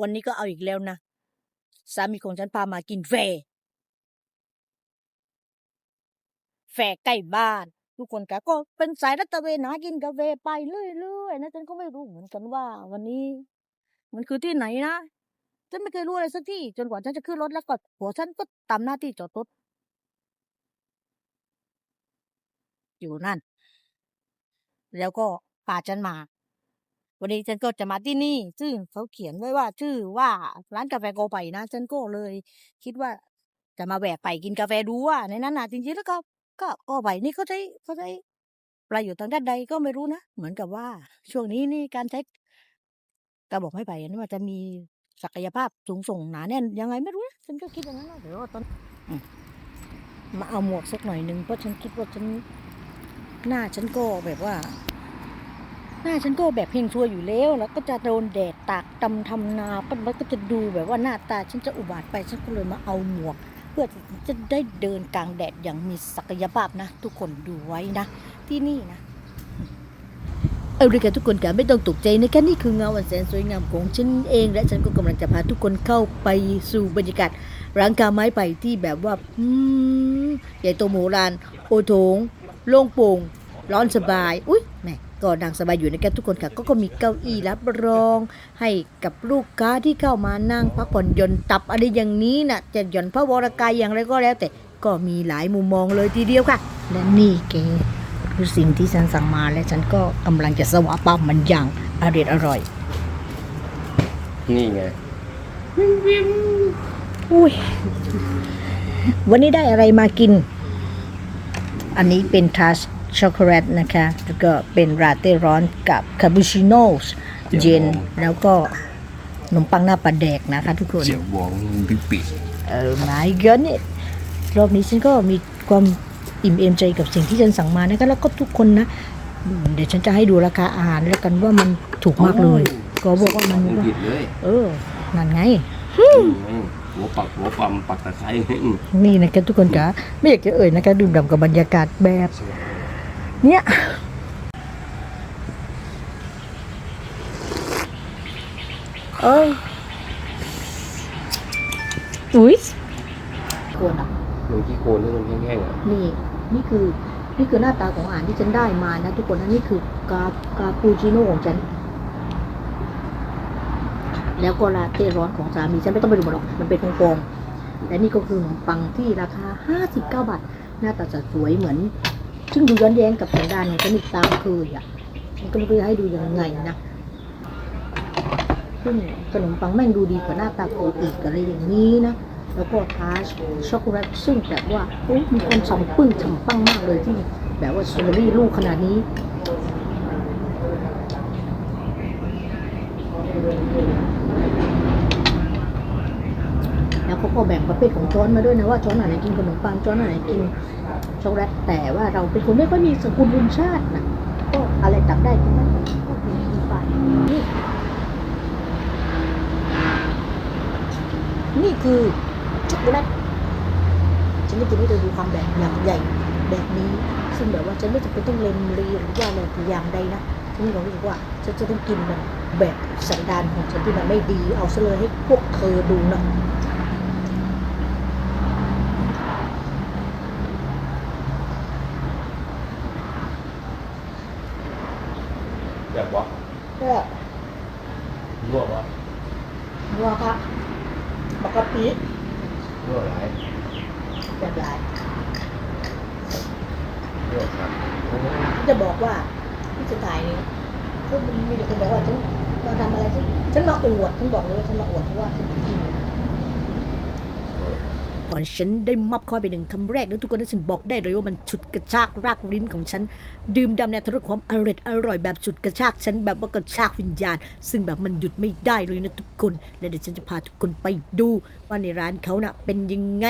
วันนี้ก็เอาอีกแล้วนะ สามีของฉันพามากินแฟแฟใกล้บ้าน ทุกคนกะก็เป็นสายรัตเวนหากินกาแฟไปเรื่อยๆนะฉันก็ไม่รู้เหมือนกันว่า วันนี้ มันคือที่ไหนนะฉันไม่เคยรู้อะไรสักที่ จนกว่าฉันจะขึ้นรถแล้วก็หัวฉันก็ทำหน้าที่จอดรถอยู่นั่น แล้วก็พาฉันมา วันนี้ฉันก็จะมาที่นี่ ซึ่งเขาเขียนไว้ว่าชื่อว่าร้านกาแฟโกไปนะฉันก็เลย คิดว่าจะมาแวะไปกินกาแฟดูว่าในนั้นนะจริงๆแล้วก็ ก็โกไปนี่เขาใช้เขาใช้ประโยชน์ทางด้านใดก็ไม่รู้นะเหมือนกับว่า ช่วงนี้นี่การใช้กระบอกไม้ไผ่นี่มันจะมีศักยภาพสูงส่งหนาแน่นยังไงไม่รู้นะฉันก็คิดอย่างนั้นนะเดี๋ยวตอนมาเอาหมวกสักหน่อยหนึ่งเพราะฉันคิดว่าฉันหน้าฉันก็แบบว่า น้าฉันก็แบบเฮงชัวอยู่แล้ว แล้วก็จะโดนแดดตากดำทำนาก็มันก็จะดูแบบว่าหน้าตาฉันจะอุบาทไปฉันก็เลยมาเอาหมวก เพื่อจะได้เดินกลางแดดอย่างมีศักยภาพนะ ทุกคนดูไว้นะ ที่นี่นะเอาเลยค่ะทุกคนค่ะไม่ต้องตกใจนะคะนี่คือเงาอันแสนสวยงามของฉันเอง และฉันก็กำลังจะพาทุกคนเข้าไปสู่บรรยากาศร้านกาไม้ไผ่ที่แบบว่าใหญ่โตโมโหลานโอโถงโล่งโปร่งร้อนสบาย อุ้ย แหม่ก็ดังสบายอยู่นะคะทุกคนค่ะก็ก็มีเก้าอี้รับรอง ให้กับลูกค้าที่เข้ามานั่งพักผ่อนหย่อนตับอะไรอย่างนี้นะจะหย่อนพระวรกายอย่างไรก็แล้ว แต่ก็มีหลายมุมมองเลยทีเดียวค่ะ และนี่แกคือสิ่งที่ฉันสั่งมาและฉันก็กำลังจะสวาปามมันอย่างอร่อยอร่อย นี่ไงอุ้ยวันนี้ได้อะไรมากิน อันนี้เป็นทัช ช็อกโกแลตนะคะ แล้วก็เป็นราเต้ร้อนกับคาปูชิโน่เย็นแล้วก็ขนมปังหน้าปลาแดกนะคะทุกคนเจียวบองบิ๊กปิเออ my goodness รอบนี้ฉันก็มีความอิ่มเอมใจกับสิ่งที่ฉันสั่งมานะคะแล้วก็ทุกคนนะอืมเดี๋ยวฉันจะให้ดูราคาอาหารแล้วกันว่ามันถูกมากเลย ก็บอกว่ามันผิดเลยเออนั่นไงหัวปักหัวปั๊มปักตะไคร้นี่นะคะทุกคนคะไม่อยากจะเอ่ยนะคะดื่มด่ำกับบรรยากาศแบบ เนี้ยเอ้ยอุ้ยควรอะลงที่โคนนี่มันแห้งๆอะนี่นี่คือ นี่คือหน้าตาของอาหารที่ฉันได้มานะทุกคนนะนี่คือกา กาปูชิโน่ของฉัน แล้วก็ลาเต้ร้อนของสามีฉันไม่ต้องไปดูมันหรอก มันเป็นฟองๆและนี่ก็คือขนมปังที่ราคา 59 บาท หน้าตาจะสวยเหมือน ซึ่งดูย้อนแย้งกับสันดานของฉันอีกตามเคยอะฉันก็ไม่รู้ให้ดูยังไงนะซึ่งขนมปังแม่งดูดีกว่าหน้าตาโกอีกอะไรอย่างนี้นะแล้วก็ทาชช็อกโกแลตซึ่งแบบว่าโอ้มีความฉ่ำปึ้งฉ่ำปังมากเลยที่แบบว่าสตรอเบอรี่ลูกขนาดนี้แล้วเขาก็แบ่งประเภทของช้อนมาด้วยนะว่าช้อนไหนกินขนมปังช้อนไหนกิน ช็อกโกแลตแต่ว่าเราเป็นคนไม่ค่อยมีสกุลบุญชาตินะก็อะไรตักได้ก็ได้ก็กินไปนี่นี่คือช็อกโกแลตฉันจะกินให้เธอดูความแบบอย่างใหญ่แบบนี้ ซึ่งแบบว่าฉันไม่จำเป็นต้องเลมรีหรือว่าอะไรอย่างใดนะฉันมีความรู้สึกว่าฉันจะต้องกินมันแบบสันดานของฉันที่มันไม่ดีเอาซะเลยให้พวกเธอดูนะ แบบว่า ก็ลวกวะนัวค่ะปกติลวกอะไรแบบหลายลวกครับจะบอกว่าที่จะถ่ายนี่ก็มีแต่คนบอกว่าฉันมาทำอะไรฉันฉันมาอวดฉันบอกเลยว่าฉันมาอวดเพราะว่าฉันกิน ก่อนฉันได้มับเข้าไปหนึ่งคำแรกแล้วทุกคนนั้นฉันบอกได้เลยว่ามันฉุดกระชากรากลิ้นของฉัน ดื่มดำในทรสความอร่อยอร่อยแบบฉุดกระชากฉันแบบว่ากระชากวิญญาณ ซึ่งแบบมันหยุดไม่ได้เลยนะทุกคน และเดี๋ยวฉันจะพาทุกคนไปดูว่าในร้านเขาน่ะเป็นยังไง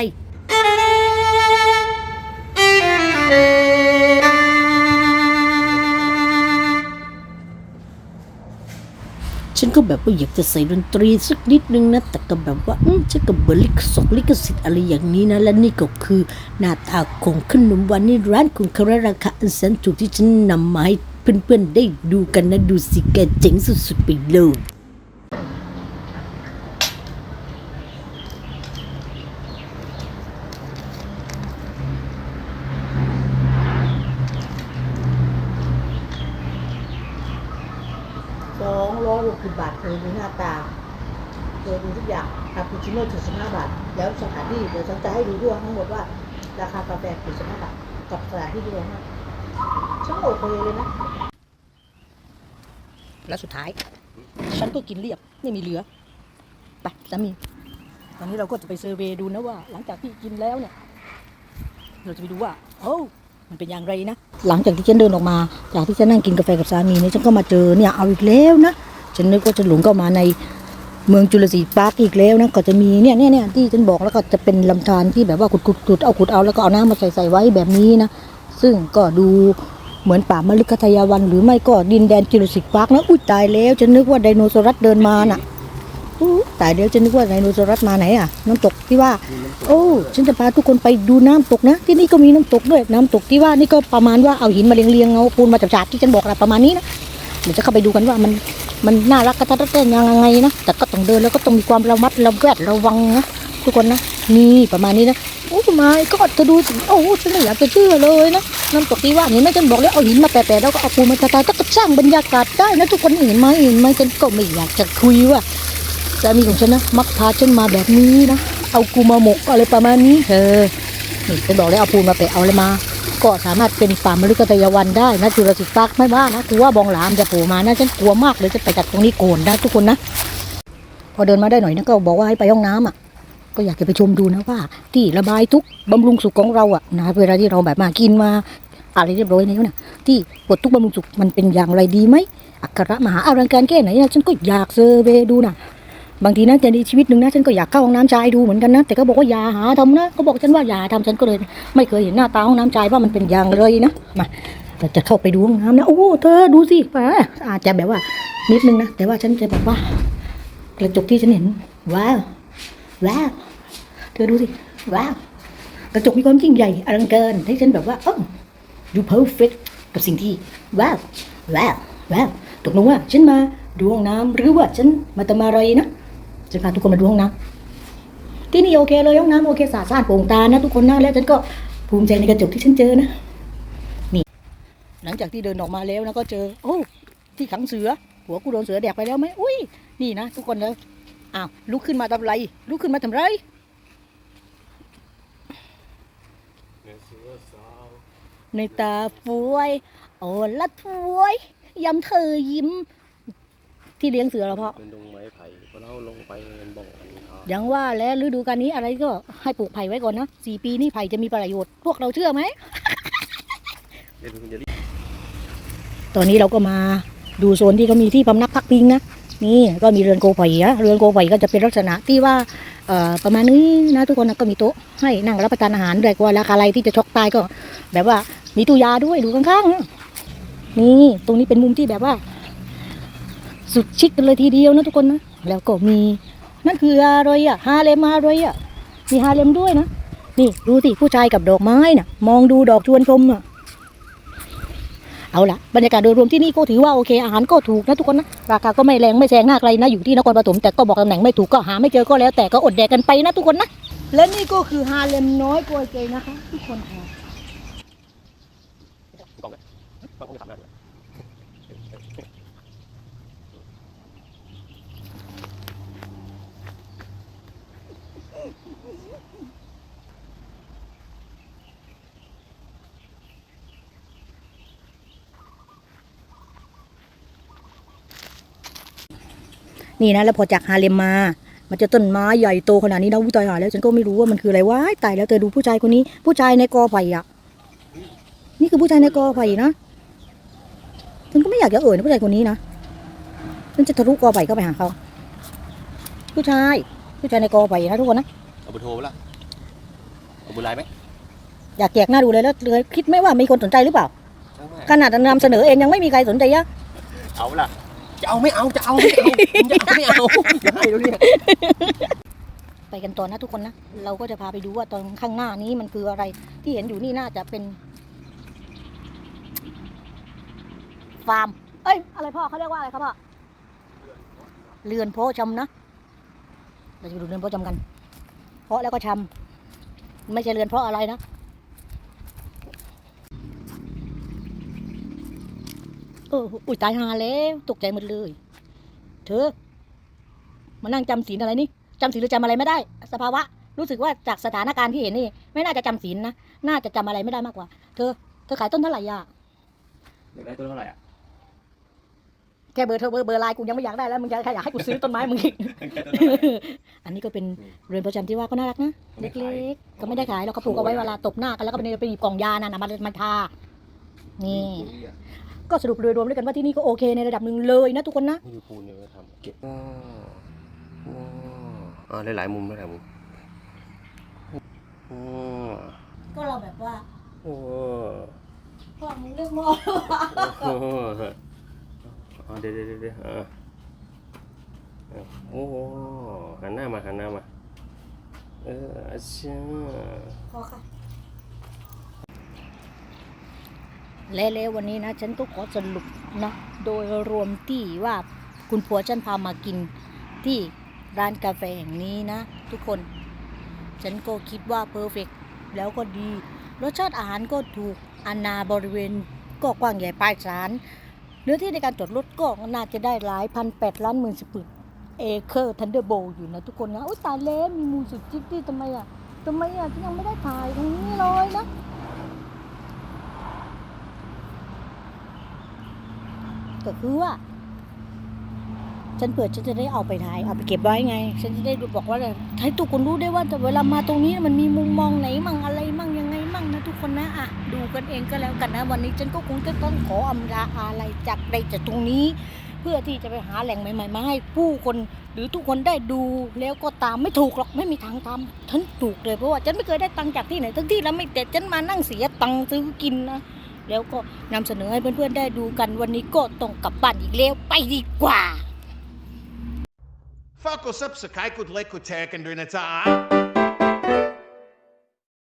ฉันก็แบบว่าอยากจะใส่ดนตรีสักนิดนึงนะ แต่ก็แบบว่าอืมฉันก็เบร์ลิกสกลิขสิทธิ์อะไรอย่างนี้นะ และนี่ก็คือหน้าตาของขนมหวานในร้านของคาราคาอันแสนถูกที่ฉันนำมาให้เพื่อนๆได้ดูกันนะ ดูสิแกเจ๋งสุดๆไปเลย บาทเคยดูหน้าตาเคยดูทุกอย่างคาปูชิโน่เจ็ดสิบห้าบาท แล้วสถานที่เดี๋ยวฉันจะให้ดูด้วยทั้งหมดว่า ราคากาแฟเจ็ดสิบห้าบาทกับสถานที่ด้วยนะฉันโอเคเลยนะ แล้วสุดท้าย ฉันก็กินเรียบไม่มีเหลือไปสามีตอนนี้เราก็จะไปเซอร์เวย์ดูนะว่า หลังจากที่กินแล้วเนี่ย เราจะไปดูว่าโอ้มันเป็นอย่างไรนะ หลังจากที่ฉันเดินออกมา จากที่ฉันนั่งกินกาแฟกับสามีเนี่ยฉันก็มาเจอเนี่ยเอาอีกแล้วนะ ฉันนึกว่าจะหลงเข้ามาในเมืองจุลศรีพาร์คอีกแล้วนะก็จะมีเนี่ยเนี่ยเนี่ยที่ฉันบอกแล้วก็จะเป็นลำธารที่แบบว่าขุดขุดขุดเอาขุดเอาแล้วก็เอาน้ำมาใส่ใส่ไว้แบบนี้นะซึ่งก็ดูเหมือนป่ามฤคทายาวัน หรือไม่ก็ดินแดนจุลศรีพาร์คนะอุ้ยตายแล้วฉันนึกว่าไดโนเสาร์เดินมาน่ะตายแล้วฉันนึกว่าไดโนเสาร์มาไหนอะ น้ำตกที่ว่า โอ้ฉันจะพาทุกคนไปดูน้ำตกนะ ที่นี่ก็มีน้ำตกด้วยน้ำตกที่ว่านี่ก็ประมาณว่าเอาหินมาเรียงๆเอาปูนมาจับๆที่ฉันบอกแหละประมาณนี้นะ ดี๋ยวจะเข้าไปดูกันว่ามันมันน่ารักกระทัดรัดเต้นยังไงนะแต่ก็ต้องเดินแล้วก็ต้องมีความระมัดระแวดระวังนะทุกคนนะนี่ประมาณนี้นะโอ้ไม่ก็จะดูสิโอ้ฉันไม่อยากจะเชื่อเลยนะน้ำตกที่ว่าเห็นไหมฉันบอกแล้วเอาหินมาแปะๆแล้วก็เอาปูมาตาๆก็สร้างบรรยากาศได้นะทุกคนเห็นไหมเห็นไหมฉันก็ไม่อยากจะคุยว่าสามีของฉันนะมักพาฉันมาแบบนี้นะเอากูมาหมกอะไรประมาณนี้เธอนี่ฉันบอกแล้วเอาปูมาแปะเอาอะไรมา ก็สามารถเป็นป่ามฤคทายวันได้นะจุลศิษย์ปาร์คไม่ว่านะกูว่าบองหลามจะโผล่มานะฉันกลัวมากเลยจะไปจากตรงนี้โกนนะทุกคนนะพอเดินมาได้หน่อยนะก็บอกว่าให้ไปห้องน้ำอะก็อยากจะไปชมดูนะว่า ที่ระบายทุกบำรุงสุขของเราอะนะเวลาที่เราแบบมากินมาอะไรเรียบร้อยแล้วนะที่ปวดทุกบำรุงสุขมันเป็นอย่างไรดีไหมอักขระมหาอลังการแค่ไหนนะฉันก็อยากเซอร์เวดูนะ บางทีนะในชีวิตหนึ่งนะฉันก็อยากเข้าห้องน้ำชายดูเหมือนกันนะแต่ก็บอกว่าอย่าหาทำนะก็บอกฉันว่าอย่าทำฉันก็เลย ไม่เคยเห็นหน้าตาห้องน้ำชายว่ามันเป็นอย่างไรนะมาเราจะเข้าไปดูห้องน้ำนะโอ้เธอดูสิอาจจะแบบว่านิดนึงนะแต่ว่าฉันจะแบบว่ากระจกที่ฉันเห็นว้าวว้าวเธอดูสิว้าวกระจกมีความยิ่งใหญ่อลังการที่ฉันแบบว่าเออ you perfect กับสิ่งที่ว้าวว้าวว้าวตกลงว่าฉันมาดูห้องน้ำหรือว่าฉันมาทำอะไรนะ จะพาทุกคนมาดูห้องน้ำที่นี่โอเคเลยห้องน้ำโอเคสะอาดสะอาดโปร่งตานะทุกคนนะแล้วฉันก็ภูมิใจในกระจกที่ฉันเจอนะนี่หลังจากที่เดินออกมาแล้วนะก็เจอ โอ้ที่ขังเสือ หัวกูโดนเสือแดกไปแล้วไหมอุ้ยนี่นะทุกคนเลยอ้าวลุกขึ้นมาทำไรลุกขึ้นมาทำไรในตาฟวยโอ้ละฟวยยำเธอยิ้ม ที่เลี้ยงเสือเหราเพราะเป็นดงไม้ไผ่พอเราลงไปเป็นบ่ออันนี้ครับอย่างว่าแล้วฤดูกาลนี้อะไรก็ให้ปลูกไผ่ไว้ก่อนนะสี่ปีนี่ไผ่จะมีประโยชน์ พวกเราเชื่อไหมเดี๋ยวคุณจะรีบตอนนี้เราก็มาดูโซนที่เขามีที่พำนักพักพิงนะนี่ก็มีเรือนโกไผ่อะเรือนโกไผ่ก็จะเป็นลักษณะที่ว่าเอ่อประมาณนี้นะทุกคนนะก็มีโต๊ะให้นั่งรับประทานอาหารด้วยกว่าราคาอะไรที่จะช็อกตายก็ แบบว่ามีตู้ยาด้วยดูข้างๆนะนี่ตรงนี้เป็นมุมที่แบบว่า สุดชิคกันเลยทีเดียวนะทุกคนนะแล้วก็มีนั่นคืออะไรอะฮาเลมอะไรอะมีฮาเลมด้วยนะนี่ดูสิผู้ชายกับดอกไม้น่ะ มองดูดอกชวนชมน่ะเอาละบรรยากาศโดยรวมที่นี่ก็ถือว่าโอเคอาหารก็ถูกนะทุกคนนะราคาก็ไม่แรงไม่แซงหน้าใครนะอยู่ที่นครปฐมแต่ก็บอกตำแหน่งไม่ถูกก็หาไม่เจอก็แล้วแต่ก็อดแดกกันไปนะทุกคนนะและนี่ก็คือฮาเลมน้อยกวยเกยนะคะทุกคนค่ะ กล่องเลยกล่องจะทำงา นด้วยนี่นะแล้วพอจากฮาเลมมา มันจะต้นไม้ใหญ่โตขนาดนี้นะวิตายหาแล้วฉันก็ไม่รู้ว่ามันคืออะไรว้ายตายแล้วเธอดูผู้ชายคนนี้ ผู้ชายในกอไผ่อะนี่คือผู้ชายในกอไผ่นะฉันก็ไม่อยากจะเอ่ยนะผู้ชายคนนี้นะฉันจะทะลุกอไผ่เข้าไปหาเขาผู้ชายผู้ชายในกอไผ่นะทุกคนนะเอาเบอร์โทรไปละเอาเบอร์ไลน์ไหมอยากแจกหน้าดูเลยแล้วเลยคิดไหมว่ามีคนสนใจหรือเปล่าช่างแม่ขนาดนำเสนอเองยังไม่มีใครสนใจอะเอาละ จะเอาไม่เอาจะเอาไม่เอาจะเอาไม่เอาจะให้แล้วเนี่ยไปกันต่อนะทุกคนนะ เราก็จะพาไปดูว่าตอนข้างหน้านี้มันคืออะไร ที่เห็นอยู่นี่น่าจะเป็น ฟาร์ม เอ้ย อะไรพ่อเขาเรียกว่าอะไรครับพ่อ เรือนเพาะชำนะ เราจะไปดูเรือนเพาะชำกัน เพาะแล้วก็ชำไม่ใช่เรือนเพาะอะไรนะ เอออุ้ยตายหาแล้วตกใจหมดเลย เธอมานั่งจำศีลอะไรนี่จำศีลหรือจำอะไรไม่ได้ สภาวะ รู้สึกว่าจากสถานการณ์ที่เห็นนี่ ไม่น่าจะจำศีลนะน่าจะจำอะไรไม่ได้มากกว่า เธอเธอขายต้นเท่าไหร่อะอยากได้ต้นเท่าไหร่อะแค่เบอร์เธอเบอร์เบอร์ไลน์กูยังไม่อยากได้แล้วมึงจะอยากให้กูซื้อต้นไม้มึงอีกอันนี้ก็เป็นเรือนประจำที่ว่าก็น่ารักนะไม่เล็ขายกๆก็ไม่ได้ขายเราก็ปลูกเอาไว้เวลาตบหน้ากันแล้วก็ไปไปหยิบกล่องยานั่นนะมามาทานี่ ก็สรุปโดยรวมด้วยกันว่าที่นี่ก็โอเคในระดับหนึ่งเลยนะทุกคนนะ นี่คือปูนเนี่ยเราทำเก็บว้าวว้าวอ่าหลายๆมุมหลายๆมุมอ๋อก็เราแบบว่าโอ้พ่อมึงเลือกหม้อโหอ๋อเดี๋ยวเดี๋ยวเดี๋ยวอ่าโอ้โหหันหน้ามาหันหน้ามาเอออาชาพอค่ะ แล้ววันนี้นะ ฉันก็ขอสรุปนะโดยรวมที่ว่าคุณผัวฉันพามากินที่ร้านกาแฟแห่งนี้นะ ทุกคน ฉันก็คิดว่าเพอร์เฟกแล้วก็ดี รสชาติอาหารก็ถูกอาณาบริเวณก็กว้างใหญ่ไพศาลเนื้อที่ในการจอดรถก็น่าจะได้หลายพันแปดล้านหมื่นสิบเอเคอร์ทันเดอร์โบอยู่นะทุกคนนะโอ้ยตายแล้วมีมูสิกจิ๊กที่ทำไมอะทำไมอะฉันยังไม่ได้ถ่ายตรงนี้เลยนะ ก็คือว่า ฉันเปิดฉันจะได้เอาไปถ่ายเอาไปเก็บไว้ไง ฉันจะได้ดูบอกว่าให้ทุกคนรู้ได้ว่าแต่เวลามาตรงนี้มันมีมุมมองไหนมั่งอะไรมั่งยังไงมั่งนะทุกคนนะอะดูกันเองก็แล้วกันนะ วันนี้ฉันก็คงจะต้องขออำลาอะไรจากใดจากตรงนี้เพื่อที่จะไปหาแหล่งใหม่ๆมาให้ผู้คนหรือทุกคนได้ดูแล้วก็ตามไม่ถูกหรอกไม่มีทางตามฉันถูกเลยเพราะว่าฉันไม่เคยได้ตังค์จากที่ไหนทั้งที่แล้วไม่แต่ฉันมานั่งเสียตังค์ซื้อกินนะ แล้วก็นำเสนอให้เพื่อนๆได้ดูกันวันนี้ก็ต้องกลับบ้านอีกแล้วไปดีกว่า Fuck oss upp så kan jag inte leka och täcka under den här